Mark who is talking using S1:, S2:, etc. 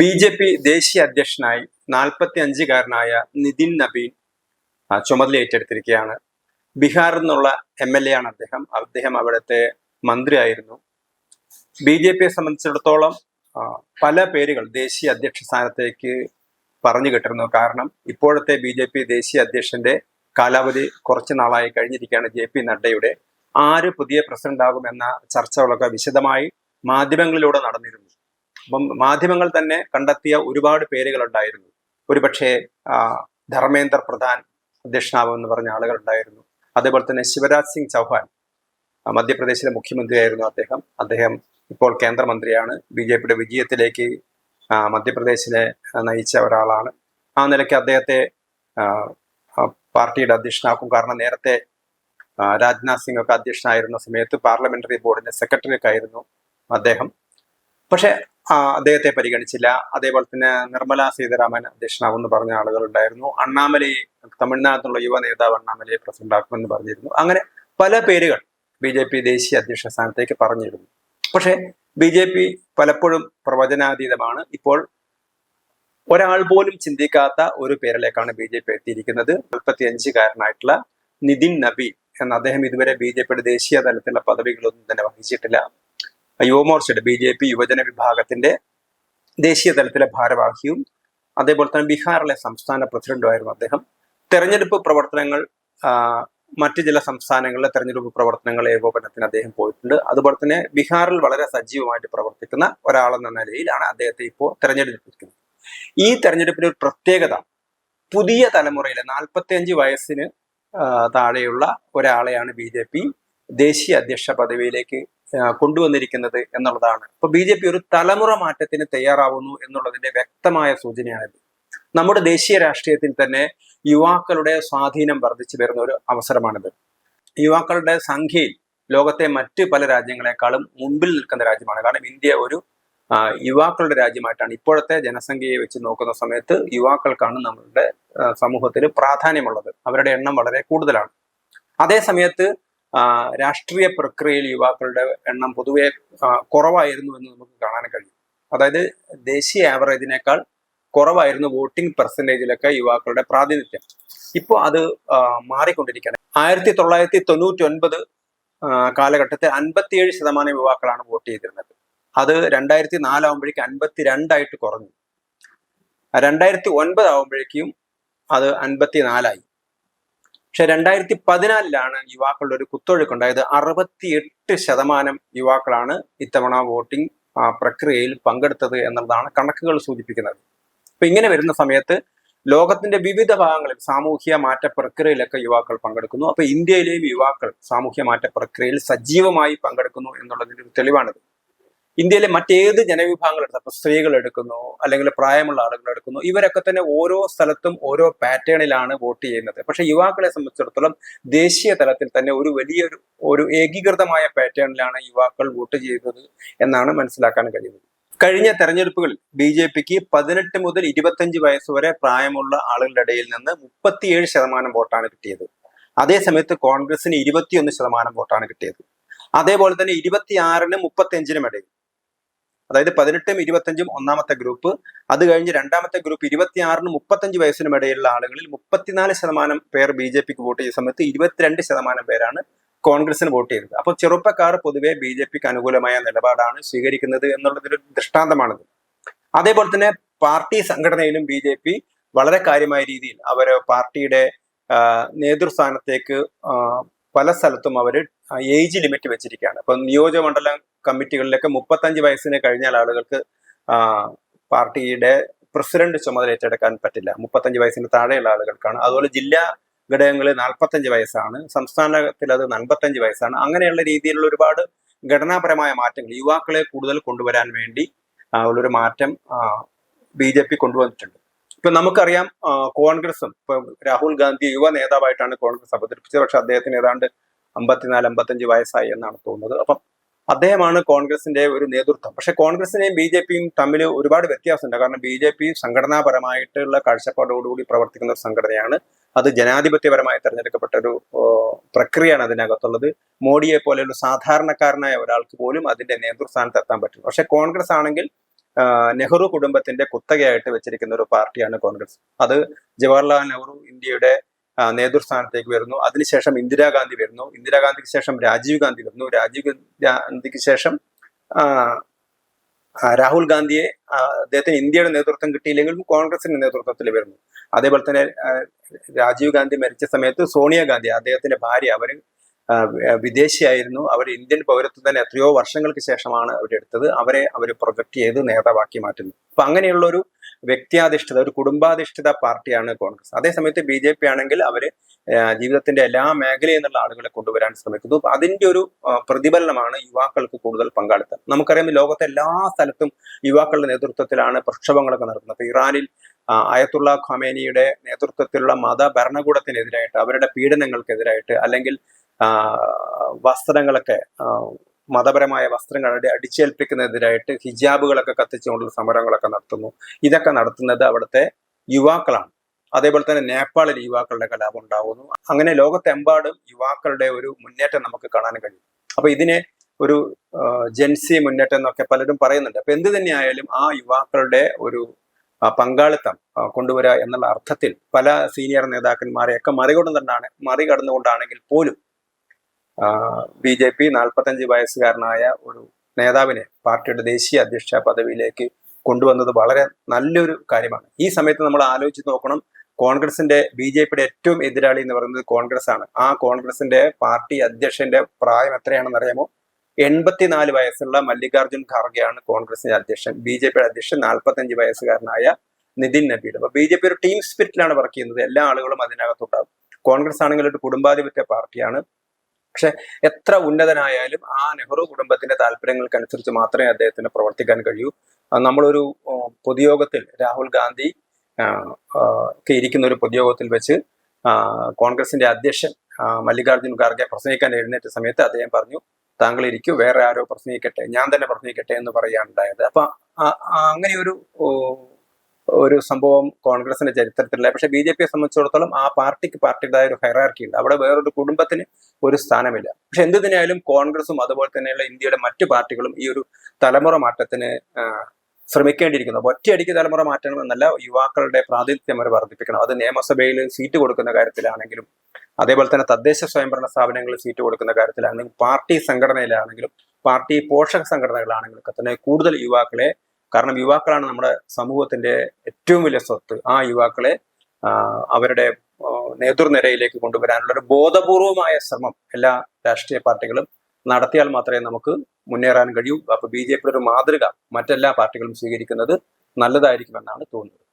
S1: B J P ദേശീയ അധ്യക്ഷനായി നാൽപ്പത്തി അഞ്ചുകാരനായ നിതിൻ നബീൻ ചുമതല ഏറ്റെടുത്തിരിക്കുകയാണ്. ബീഹാറിൽ നിന്നുള്ള എം എൽ എ ആണ് അദ്ദേഹം. അദ്ദേഹം അവിടുത്തെ മന്ത്രിയായിരുന്നു. ബി ജെ പിയെ സംബന്ധിച്ചിടത്തോളം പല പേരുകൾ ദേശീയ അധ്യക്ഷ സ്ഥാനത്തേക്ക് പറഞ്ഞു കിട്ടുന്നു. കാരണം ഇപ്പോഴത്തെ ബി ജെ പി ദേശീയ അധ്യക്ഷന്റെ കാലാവധി കുറച്ച് നാളായി കഴിഞ്ഞിരിക്കുകയാണ് ജെ പി നഡ്ഡയുടെ. ആര് പുതിയ പ്രസിഡന്റ് ആകുമെന്ന ചർച്ചകളൊക്കെ വിശദമായി മാധ്യമങ്ങളിലൂടെ നടന്നിരുന്നു. അപ്പം മാധ്യമങ്ങൾ തന്നെ കണ്ടെത്തിയ ഒരുപാട് പേരുകൾ ഉണ്ടായിരുന്നു ഒരുപക്ഷെ ധർമ്മേന്ദ്ര പ്രധാൻ അധ്യക്ഷനാവുമെന്ന് പറഞ്ഞ ആളുകൾ ഉണ്ടായിരുന്നു അതേപോലെ തന്നെ ശിവരാജ് സിംഗ് ചൗഹാൻ മധ്യപ്രദേശിലെ മുഖ്യമന്ത്രിയായിരുന്നു അദ്ദേഹം. അദ്ദേഹം ഇപ്പോൾ കേന്ദ്രമന്ത്രിയാണ്. ബി ജെ പിയുടെ വിജയത്തിലേക്ക് മധ്യപ്രദേശിനെ നയിച്ച ഒരാളാണ്. ആ നിലയ്ക്ക് അദ്ദേഹത്തെ പാർട്ടിയുടെ അധ്യക്ഷനാക്കും കാരണം നേരത്തെ രാജ്നാഥ് സിംഗ് ഒക്കെ അധ്യക്ഷനായിരുന്ന സമയത്ത് പാർലമെന്ററി ബോർഡിന്റെ സെക്രട്ടറി ഒക്കെ ആയിരുന്നു അദ്ദേഹം. പക്ഷെ അദ്ദേഹത്തെ പരിഗണിച്ചില്ല. അതേപോലെ തന്നെ നിർമ്മല സീതാരാമൻ അധ്യക്ഷനാകുമെന്ന് പറഞ്ഞ ആളുകളുണ്ടായിരുന്നു. അണ്ണാമലയെ തമിഴ്നാട്ടിലുള്ള യുവ നേതാവ് അണ്ണാമലയെ പ്രസിഡന്റ് ആക്കുമെന്ന് പറഞ്ഞിരുന്നു. അങ്ങനെ പല പേരുകൾ ബി ജെ പി ദേശീയ അധ്യക്ഷ സ്ഥാനത്തേക്ക് പറഞ്ഞിരുന്നു. പക്ഷെ ബി ജെ പി പലപ്പോഴും പ്രവചനാതീതമാണ്. ഇപ്പോൾ ഒരാൾ പോലും ചിന്തിക്കാത്ത ഒരു പേരിലേക്കാണ് ബി ജെ പി എത്തിയിരിക്കുന്നത്. നാൽപ്പത്തി അഞ്ചുകാരനായിട്ടുള്ള നിതിൻ നബി എന്ന അദ്ദേഹം ഇതുവരെ ബി ജെ പിയുടെ ദേശീയ തലത്തിലുള്ള പദവികളൊന്നും തന്നെ വഹിച്ചിട്ടില്ല. യുവമോർച്ചയുടെ ബി ജെ പി യുവജന വിഭാഗത്തിന്റെ ദേശീയ തലത്തിലെ ഭാരവാഹിയും അതേപോലെ തന്നെ ബീഹാറിലെ സംസ്ഥാന പ്രസിഡന്റുമായിരുന്നു അദ്ദേഹം. തെരഞ്ഞെടുപ്പ് പ്രവർത്തനങ്ങൾ മറ്റു ചില സംസ്ഥാനങ്ങളിലെ തെരഞ്ഞെടുപ്പ് പ്രവർത്തനങ്ങൾ ഏകോപനത്തിന് അദ്ദേഹം പോയിട്ടുണ്ട്. അതുപോലെ തന്നെ ബീഹാറിൽ വളരെ സജീവമായിട്ട് പ്രവർത്തിക്കുന്ന ഒരാളെന്ന നിലയിലാണ് അദ്ദേഹത്തെ ഇപ്പോൾ തെരഞ്ഞെടുപ്പിരിക്കുന്നത് ഈ തെരഞ്ഞെടുപ്പിന്റെ ഒരു പ്രത്യേകത പുതിയ തലമുറയിലെ നാൽപ്പത്തിയഞ്ച് വയസ്സിന് താഴെയുള്ള ഒരാളെയാണ് ബി ജെ പി. ദേശീയ അധ്യക്ഷ പദവിയിലേക്ക് കൊണ്ടുവന്നിരിക്കുന്നത് എന്നുള്ളതാണ്. ഇപ്പൊ ബി ജെ പി ഒരു തലമുറ മാറ്റത്തിന് തയ്യാറാവുന്നു എന്നുള്ളതിന്റെ വ്യക്തമായ സൂചനയാണിത്. നമ്മുടെ ദേശീയ രാഷ്ട്രീയത്തിൽ തന്നെ യുവാക്കളുടെ സ്വാധീനം വർദ്ധിച്ചു വരുന്ന ഒരു അവസരമാണിത്. യുവാക്കളുടെ സംഖ്യയിൽ ലോകത്തെ മറ്റ് പല രാജ്യങ്ങളെക്കാളും മുമ്പിൽ നിൽക്കുന്ന രാജ്യമാണ്. കാരണം ഇന്ത്യ ഒരു യുവാക്കളുടെ രാജ്യമായിട്ടാണ്. ഇപ്പോഴത്തെ ജനസംഖ്യയെ വെച്ച് നോക്കുന്ന സമയത്ത് യുവാക്കൾക്കാണ് നമ്മളുടെ സമൂഹത്തിൽ പ്രാധാന്യമുള്ളത്. അവരുടെ എണ്ണം വളരെ കൂടുതലാണ്. അതേ സമയത്ത് രാഷ്ട്രീയ പ്രക്രിയയിൽ യുവാക്കളുടെ എണ്ണം പൊതുവെ കുറവായിരുന്നു എന്ന് നമുക്ക് കാണാൻ കഴിയും. അതായത് ദേശീയ ആവറേജിനേക്കാൾ കുറവായിരുന്നു വോട്ടിംഗ് പെർസെന്റേജിലൊക്കെ യുവാക്കളുടെ പ്രാതിനിധ്യം. ഇപ്പോൾ അത് മാറിക്കൊണ്ടിരിക്കുകയാണ്. ആയിരത്തി തൊള്ളായിരത്തി തൊണ്ണൂറ്റി ഒൻപത് കാലഘട്ടത്തിൽ അൻപത്തിയേഴ് ശതമാനം യുവാക്കളാണ് വോട്ട് ചെയ്തിരുന്നത്. അത് രണ്ടായിരത്തി നാലാവുമ്പോഴേക്കും അൻപത്തി രണ്ടായിട്ട് കുറഞ്ഞു. രണ്ടായിരത്തി ഒൻപത് ആവുമ്പോഴേക്കും അത് അൻപത്തി നാലായി പക്ഷെ രണ്ടായിരത്തി പതിനാലിലാണ് യുവാക്കളുടെ ഒരു കുത്തൊഴുക്കുണ്ടായത് അറുപത്തി എട്ട് ശതമാനം യുവാക്കളാണ് ഇത്തവണ വോട്ടിംഗ് പ്രക്രിയയിൽ പങ്കെടുത്തത് എന്നുള്ളതാണ് കണക്കുകൾ സൂചിപ്പിക്കുന്നത്. അപ്പൊ ഇങ്ങനെ വരുന്ന സമയത്ത് ലോകത്തിന്റെ വിവിധ ഭാഗങ്ങളിൽ സാമൂഹ്യ മാറ്റ പ്രക്രിയയിലൊക്കെ യുവാക്കൾ പങ്കെടുക്കുന്നു. അപ്പൊ ഇന്ത്യയിലെയും യുവാക്കൾ സാമൂഹ്യ മാറ്റ പ്രക്രിയയിൽ സജീവമായി പങ്കെടുക്കുന്നു എന്നുള്ളതിന്റെ ഒരു തെളിവാണിത്. ഇന്ത്യയിലെ മറ്റേത് ജനവിഭാഗങ്ങൾ എടുത്തു അപ്പൊ സ്ത്രീകൾ എടുക്കുന്നു അല്ലെങ്കിൽ പ്രായമുള്ള ആളുകൾ എടുക്കുന്നു ഇവരൊക്കെ തന്നെ ഓരോ സ്ഥലത്തും ഓരോ പാറ്റേണിലാണ് വോട്ട് ചെയ്യുന്നത്. പക്ഷെ യുവാക്കളെ സംബന്ധിച്ചിടത്തോളം ദേശീയ തലത്തിൽ തന്നെ ഒരു വലിയൊരു ഒരു ഏകീകൃതമായ പാറ്റേണിലാണ് യുവാക്കൾ വോട്ട് ചെയ്യുന്നത് എന്നാണ് മനസ്സിലാക്കാൻ കഴിയുന്നത്. കഴിഞ്ഞ തെരഞ്ഞെടുപ്പുകളിൽ ബി ജെ പിക്ക് പതിനെട്ട് മുതൽ ഇരുപത്തഞ്ച് വയസ്സ് വരെ പ്രായമുള്ള ആളുകളുടെ ഇടയിൽ നിന്ന് മുപ്പത്തിയേഴ് ശതമാനം വോട്ടാണ് കിട്ടിയത്. അതേസമയത്ത് കോൺഗ്രസിന് ഇരുപത്തിയൊന്ന് ശതമാനം വോട്ടാണ് കിട്ടിയത്. അതേപോലെ തന്നെ ഇരുപത്തിയാറിനും മുപ്പത്തിയഞ്ചിനും ഇടയിൽ അതായത് പതിനെട്ടും ഇരുപത്തഞ്ചും ഒന്നാമത്തെ ഗ്രൂപ്പ് അത് കഴിഞ്ഞ് രണ്ടാമത്തെ ഗ്രൂപ്പ് ഇരുപത്തിയാറിനും മുപ്പത്തഞ്ച് വയസ്സിനും ഇടയിലുള്ള ആളുകളിൽ മുപ്പത്തിനാല് ശതമാനം പേർ ബി ജെ പിക്ക് വോട്ട് ചെയ്ത സമയത്ത് ഇരുപത്തിരണ്ട് ശതമാനം പേരാണ് കോൺഗ്രസിന് വോട്ട് ചെയ്തത്. അപ്പോൾ ചെറുപ്പക്കാർ പൊതുവെ ബി ജെ പിക്ക് അനുകൂലമായ നിലപാടാണ് സ്വീകരിക്കുന്നത് എന്നുള്ളതൊരു ദൃഷ്ടാന്തമാണിത്. അതേപോലെ തന്നെ പാർട്ടി സംഘടനയിലും ബി ജെ പി വളരെ കാര്യമായ രീതിയിൽ അവർ പാർട്ടിയുടെ നേതൃസ്ഥാനത്തേക്ക് പല സ്ഥലത്തും അവർ ഏജ് ലിമിറ്റ് വെച്ചിരിക്കുകയാണ്. അപ്പം നിയോജകമണ്ഡല കമ്മിറ്റികളിലൊക്കെ മുപ്പത്തഞ്ച് വയസ്സിന് കഴിഞ്ഞാൽ ആളുകൾക്ക് പാർട്ടിയുടെ പ്രസിഡന്റ് ചുമതല ഏറ്റെടുക്കാൻ പറ്റില്ല. മുപ്പത്തഞ്ച് വയസ്സിന് താഴെയുള്ള ആളുകൾക്കാണ്. അതുപോലെ ജില്ലാ ഘടകങ്ങളിൽ നാൽപ്പത്തഞ്ച് വയസ്സാണ്. സംസ്ഥാനത്തിൽ അത് നാൽപ്പത്തഞ്ച് വയസ്സാണ്. അങ്ങനെയുള്ള രീതിയിലുള്ള ഒരുപാട് ഘടനാപരമായ മാറ്റങ്ങൾ യുവാക്കളെ കൂടുതൽ കൊണ്ടുവരാൻ വേണ്ടി ഉള്ളൊരു മാറ്റം ബി ജെ പി കൊണ്ടുവന്നിട്ടുണ്ട്. ഇപ്പൊ നമുക്കറിയാം കോൺഗ്രസും ഇപ്പൊ രാഹുൽ ഗാന്ധി യുവ നേതാവായിട്ടാണ് കോൺഗ്രസ് അവതരിപ്പിച്ചത്. പക്ഷെ അദ്ദേഹത്തിന് ഏതാണ്ട് അമ്പത്തിനാല് അമ്പത്തഞ്ച് വയസ്സായി എന്നാണ് തോന്നുന്നത്. അപ്പം അദ്ദേഹമാണ് കോൺഗ്രസിന്റെ ഒരു നേതൃത്വം. പക്ഷെ കോൺഗ്രസിനെയും ബി ജെ പിയും തമ്മിൽ ഒരുപാട് വ്യത്യാസമുണ്ട്. കാരണം ബി ജെ പി സംഘടനാപരമായിട്ടുള്ള കാഴ്ചപ്പാടോടുകൂടി പ്രവർത്തിക്കുന്ന ഒരു സംഘടനയാണ്. അത് ജനാധിപത്യപരമായി തെരഞ്ഞെടുക്കപ്പെട്ട ഒരു പ്രക്രിയയാണ് അതിനകത്തുള്ളത്. മോഡിയെ പോലെയുള്ള സാധാരണക്കാരനായ ഒരാൾക്ക് പോലും അതിന്റെ നേതൃസ്ഥാനത്ത് എത്താൻ പറ്റും പക്ഷെ കോൺഗ്രസ് ആണെങ്കിൽ നെഹ്റു കുടുംബത്തിന്റെ കുത്തകയായിട്ട് വെച്ചിരിക്കുന്ന ഒരു പാർട്ടിയാണ് കോൺഗ്രസ്. അത് ജവഹർലാൽ നെഹ്റു ഇന്ത്യയുടെ നേതൃസ്ഥാനത്തേക്ക് വരുന്നു. അതിനുശേഷം ഇന്ദിരാഗാന്ധി വരുന്നു. ഇന്ദിരാഗാന്ധിക്ക് ശേഷം രാജീവ് ഗാന്ധി വരുന്നു. രാജീവ് ഗാന്ധിക്ക് ശേഷം രാഹുൽ ഗാന്ധിയെ അദ്ദേഹത്തിന് ഇന്ത്യയുടെ നേതൃത്വം കിട്ടിയില്ലെങ്കിലും കോൺഗ്രസിന്റെ നേതൃത്വത്തിൽ വരുന്നു. അതേപോലെ തന്നെ രാജീവ് ഗാന്ധി മരിച്ച സമയത്ത് സോണിയാഗാന്ധി അദ്ദേഹത്തിന്റെ ഭാര്യ അവർ വിദേശിയായിരുന്നു. അവർ ഇന്ത്യൻ പൗരത്വം തന്നെ എത്രയോ വർഷങ്ങൾക്ക് ശേഷമാണ് അവരെടുത്തത് അവരെ അവർ പ്രൊജക്ട് ചെയ്ത് നേതാവാക്കി മാറ്റുന്നു അപ്പൊ അങ്ങനെയുള്ള ഒരു വ്യക്തിയാധിഷ്ഠിത ഒരു കുടുംബാധിഷ്ഠിത പാർട്ടിയാണ് കോൺഗ്രസ്. അതേസമയത്ത് ബി ജെ പി ആണെങ്കിൽ അവർ ജീവിതത്തിന്റെ എല്ലാ മേഖലയിൽ നിന്നുള്ള ആളുകളെ കൊണ്ടുവരാൻ ശ്രമിക്കുന്നു. അതിന്റെ ഒരു പ്രതിഫലനമാണ് യുവാക്കൾക്ക് കൂടുതൽ പങ്കാളിത്തം. നമുക്കറിയാം ലോകത്തെ എല്ലാ സ്ഥലത്തും യുവാക്കളുടെ നേതൃത്വത്തിലാണ് പ്രക്ഷോഭങ്ങളൊക്കെ നടക്കുന്നത്. അപ്പൊ ഇറാനിൽ അയത്തുള്ള ഖമേനിയുടെ നേതൃത്വത്തിലുള്ള മത ഭരണകൂടത്തിനെതിരായിട്ട് അവരുടെ പീഡനങ്ങൾക്കെതിരായിട്ട് അല്ലെങ്കിൽ വസ്ത്രങ്ങളൊക്കെ മതപരമായ വസ്ത്രങ്ങൾ അടി അടിച്ചേൽപ്പിക്കുന്നതിനെതിരായിട്ട് ഹിജാബുകളൊക്കെ കത്തിച്ചുകൊണ്ടുള്ള സമരങ്ങളൊക്കെ നടത്തുന്നു. ഇതൊക്കെ നടത്തുന്നത് അവിടുത്തെ യുവാക്കളാണ്. അതേപോലെ തന്നെ നേപ്പാളിൽ യുവാക്കളുടെ കലാപം ഉണ്ടാകുന്നു അങ്ങനെ ലോകത്തെമ്പാടും യുവാക്കളുടെ ഒരു മുന്നേറ്റം നമുക്ക് കാണാൻ കഴിയും. അപ്പൊ ഇതിനെ ഒരു ജെൻസി മുന്നേറ്റം എന്നൊക്കെ പലരും പറയുന്നുണ്ട്. അപ്പൊ എന്ത് തന്നെയായാലും ആ യുവാക്കളുടെ ഒരു പങ്കാളിത്തം കൊണ്ടുവരാ കൊണ്ടുവരിക എന്നുള്ള അർത്ഥത്തിൽ പല സീനിയർ നേതാക്കന്മാരെയൊക്കെ മറികടന്നുകൊണ്ടാണ് മറികടന്നുകൊണ്ടാണെങ്കിൽ പോലും ബി ജെ പി നാൽപ്പത്തഞ്ച് വയസ്സുകാരനായ ഒരു നേതാവിനെ പാർട്ടിയുടെ ദേശീയ അധ്യക്ഷ പദവിയിലേക്ക് കൊണ്ടുവന്നത് വളരെ നല്ലൊരു കാര്യമാണ്. ഈ സമയത്ത് നമ്മൾ ആലോചിച്ച് നോക്കണം കോൺഗ്രസിന്റെ ബി ജെ പിയുടെ ഏറ്റവും എതിരാളി എന്ന് പറയുന്നത് കോൺഗ്രസ് ആണ് ആ കോൺഗ്രസിന്റെ പാർട്ടി അധ്യക്ഷന്റെ പ്രായം എത്രയാണെന്ന് അറിയാമോ എൺപത്തിനാല് വയസ്സുള്ള മല്ലികാർജുൻ ഖാർഗെയാണ് കോൺഗ്രസിന്റെ അധ്യക്ഷൻ. ബി ജെ പിയുടെ അധ്യക്ഷൻ നാൽപ്പത്തഞ്ച് വയസ്സുകാരനായ നിതിൻ നബീഡ് അപ്പൊ ബി ജെ പി ഒരു ടീം സ്പിരിറ്റിലാണ് വർക്ക് ചെയ്യുന്നത്. എല്ലാ ആളുകളും അതിനകത്തുണ്ടാകും കോൺഗ്രസ് ആണെങ്കിൽ ഒരു കുടുംബാധിപത്യ പാർട്ടിയാണ്. പക്ഷെ എത്ര ഉന്നതനായാലും ആ നെഹ്റു കുടുംബത്തിന്റെ താല്പര്യങ്ങൾക്കനുസരിച്ച് മാത്രമേ അദ്ദേഹത്തിന് പ്രവർത്തിക്കാൻ കഴിയൂ. നമ്മളൊരു പൊതുയോഗത്തിൽ രാഹുൽ ഗാന്ധി ഒക്കെ ഇരിക്കുന്ന ഒരു പൊതുയോഗത്തിൽ വെച്ച് കോൺഗ്രസിന്റെ അധ്യക്ഷൻ മല്ലികാർജുൻ ഖാർഗെ പ്രസംഗിക്കാൻ എഴുന്നേറ്റ സമയത്ത് അദ്ദേഹം പറഞ്ഞു താങ്കൾ ഇരിക്കൂ വേറെ ആരോ പ്രസംഗിക്കട്ടെ ഞാൻ തന്നെ പ്രസംഗിക്കട്ടെ എന്ന് പറയുകയാണ് ഉണ്ടായത്. അപ്പൊ അങ്ങനെ ഒരു ഒരു സംഭവം കോൺഗ്രസിന്റെ ചരിത്രത്തിലില്ല. പക്ഷെ ബി ജെ പിയെ സംബന്ധിച്ചിടത്തോളം ആ പാർട്ടിക്ക് പാർട്ടിയുടേതായ ഒരു ഹൈറാർക്കി ഉണ്ട്. അവിടെ വേറൊരു കുടുംബത്തിന് ഒരു സ്ഥാനമില്ല. പക്ഷെ എന്ത് കോൺഗ്രസും അതുപോലെ തന്നെയുള്ള ഇന്ത്യയുടെ മറ്റു പാർട്ടികളും ഈ ഒരു തലമുറ മാറ്റത്തിന് ശ്രമിക്കേണ്ടിയിരിക്കുന്നു. ഒറ്റയടിക്ക് തലമുറ മാറ്റണമെന്നല്ല യുവാക്കളുടെ പ്രാതിനിധ്യം അവർ വർദ്ധിപ്പിക്കണം. അത് നിയമസഭയിൽ സീറ്റ് കൊടുക്കുന്ന കാര്യത്തിലാണെങ്കിലും അതേപോലെ തന്നെ തദ്ദേശ സ്വയംഭരണ സ്ഥാപനങ്ങളിൽ സീറ്റ് കൊടുക്കുന്ന കാര്യത്തിലാണെങ്കിലും പാർട്ടി സംഘടനയിലാണെങ്കിലും പാർട്ടി പോഷക സംഘടനകളാണെങ്കിലും ഒക്കെ തന്നെ കൂടുതൽ യുവാക്കളെ കാരണം യുവാക്കളാണ് നമ്മുടെ സമൂഹത്തിന്റെ ഏറ്റവും വലിയ സ്വത്ത്. ആ യുവാക്കളെ അവരുടെ നേതൃനിരയിലേക്ക് കൊണ്ടുവരാനുള്ള ഒരു ബോധപൂർവമായ ശ്രമം എല്ലാ രാഷ്ട്രീയ പാർട്ടികളും നടത്തിയാൽ മാത്രമേ നമുക്ക് മുന്നേറാൻ കഴിയൂ. അപ്പൊ ബി ജെ പിയുടെ ഒരു മാതൃക മറ്റെല്ലാ പാർട്ടികളും സ്വീകരിക്കുന്നത് നല്ലതായിരിക്കുമെന്നാണ് തോന്നുന്നത്.